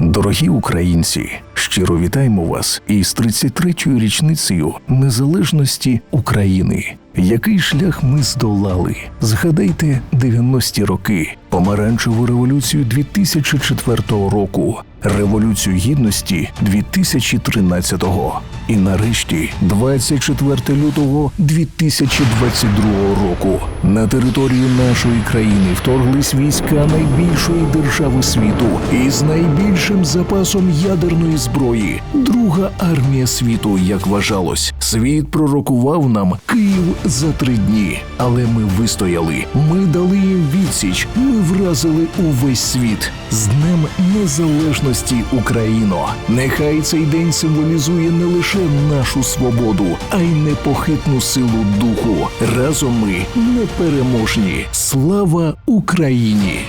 Дорогі українці, щиро вітаємо вас із 33-ю річницею незалежності України. Який шлях ми здолали? Згадайте 90-ті роки, помаранчеву революцію 2004 року, революцію гідності 2013-го. І нарешті 24 лютого 2022 року на територію нашої країни вторглись війська найбільшої держави світу із найбільшим запасом ядерної зброї. Друга армія світу, як вважалось. Світ пророкував нам Київ за три дні. Але ми вистояли. Ми дали їм відсіч. Ми вразили увесь світ. З Днем Незалежності Україно. Нехай цей день символізує не лише нашу свободу, а й непохитну силу духу. Разом ми непереможні. Слава Україні!